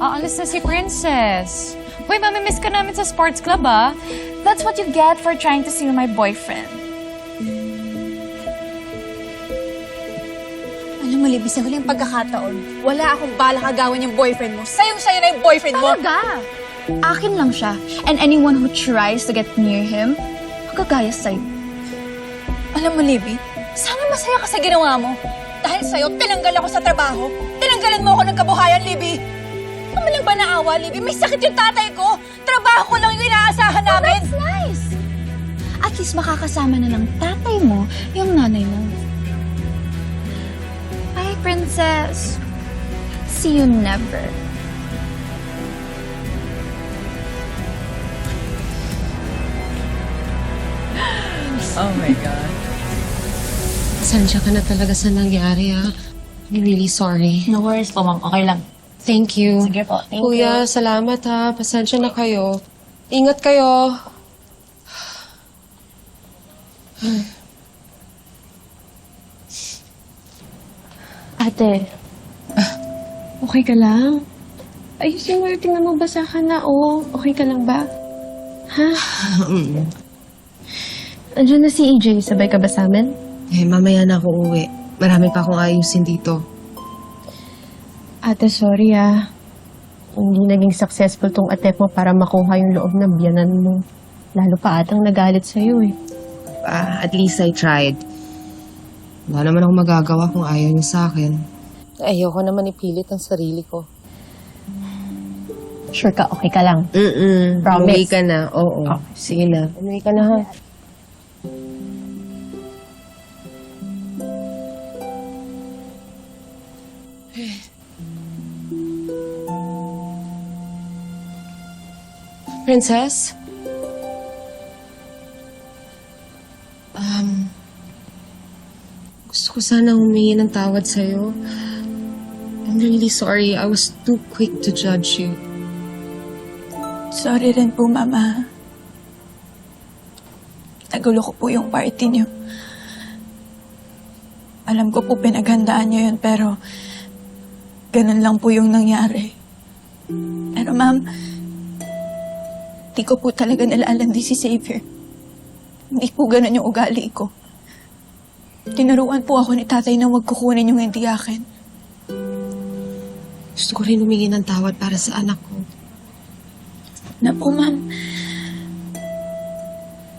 Aalis na si Princess. Hoy, mamimiss ka namin sa sports club, ah. That's what you get for trying to steal my boyfriend. Alam mo, Libby, sa huling pagkakataon, wala akong balak agawin yung boyfriend mo. Sayong-sayo na yung boyfriend mo. Talaga? Akin lang siya. And anyone who tries to get near him, magagaya sa'yo. Alam mo, Libby, sana masaya ka sa ginawa mo. Dahil sa'yo, tinanggal ako sa trabaho. Tinanggalan mo ako ng kabuhayan, Libby. Ano lang ba naawa, Libby? May sakit yung tatay ko. Trabaho ko lang yung inaasahan namin. That's nice! At least makakasama na ng tatay mo yung nanay mo. Bye, princess. See you never. Oh my God. Pasensya ka na talaga sa nangyari, ah. I'm really sorry. No worries po, ma'am. Okay lang. Thank you. Sige po. Thank Kuya, salamat ha. Pasensya na kayo. Ingat kayo. Ate, okay ka lang? Ayusin mo yung tingnan mo basa ka na, oh. Okay ka lang ba? Ha? Andiyan na si EJ. Sabay ka ba sa amin? Eh, mamaya na ako uwi. Marami pa akong ayusin dito. Ate, sorry ah. Hindi naging successful tong attempt mo para makuha yung loob ng biyanan mo. Lalo pa atang nagalit sa'yo eh. Ah, at least I tried. Wala naman akong magagawa kung ayaw niyo sa akin. Ayoko naman ipilit ang sarili ko. Sure ka, okay ka lang. Mm-mm. Promise? Umuwi ka na. Oo. Sige na. Umuwi ka na ha. Princess? Um, gusto ko sana humingi ng tawad sa'yo. I'm really sorry. I was too quick to judge you. Sorry rin po, Mama. Nagulo ko po yung party niyo. Alam ko po pinaghandaan niyo yun, pero ganun lang po yung nangyari. Pero ma'am, di ko po talaga nalalandi si Xavier. Hindi po ganun yung ugali ko. Tinuruan po ako ni tatay na huwag kukunin yung hindi akin. Gusto ko rin humingi ng tawad para sa anak ko. Na po, ma'am.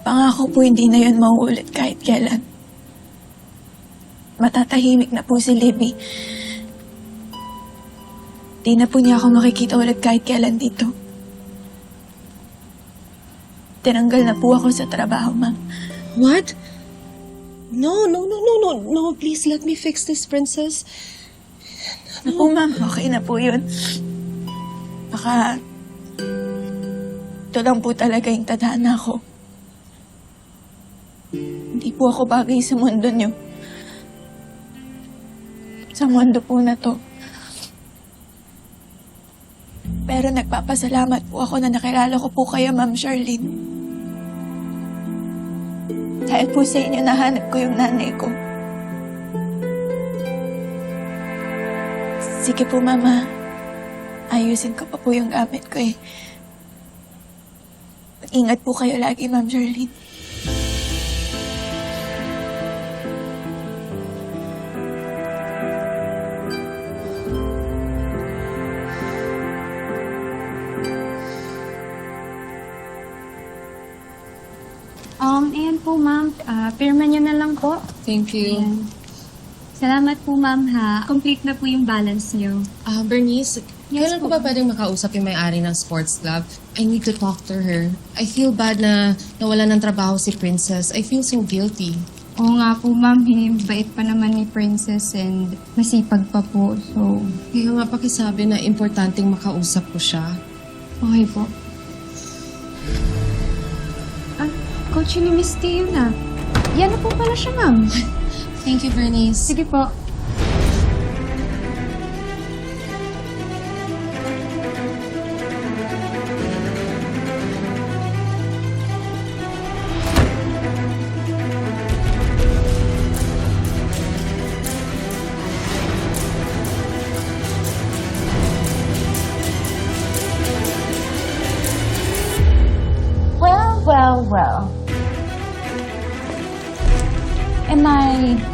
Pangako po hindi na yun mauulit kahit kailan. Matatahimik na po si Libby. Di na po niya ako makikita ulit kahit kailan dito. Tinanggal na po ako sa trabaho, ma'am. What? No, no, no, no, no, no. Please let me fix this, princess. Na po, ma'am. Okay na po yun. Baka... Ito lang po talaga yung tadhana ko. Hindi po ako bagay sa mundo niyo. Sa mundo po na to. Pero nagpapasalamat po ako na nakilala ko po kayo, Ma'am Charlene. Dahil po sa inyo nahanap ko yung nanay ko. Sige po, Mama. Ayusin ko pa po yung gamit ko eh. Ingat po kayo lagi, Ma'am Charlene. Ayan po, ma'am. Ah, pirma niyo na lang po. Thank you. Salamat po, ma'am, ha. Complete na po yung balance niyo. Ah, Bernice, Yes kailan ko ba pwedeng makausap yung may-ari ng sports club? I need to talk to her. I feel bad na nawala ng trabaho si Princess. I feel so guilty. Oo nga po, ma'am. eh, Bait pa naman ni Princess and masipag pa po. So, Kaya nga pakisabi na importanteng makausap ko siya. okay po. Coach ni yun ah. Yan na po pala siya, ma'am. Thank you, Bernice. Sige po.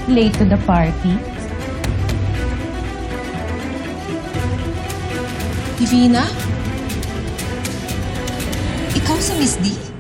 Late to the party? Divina? Ikaw si Miss D?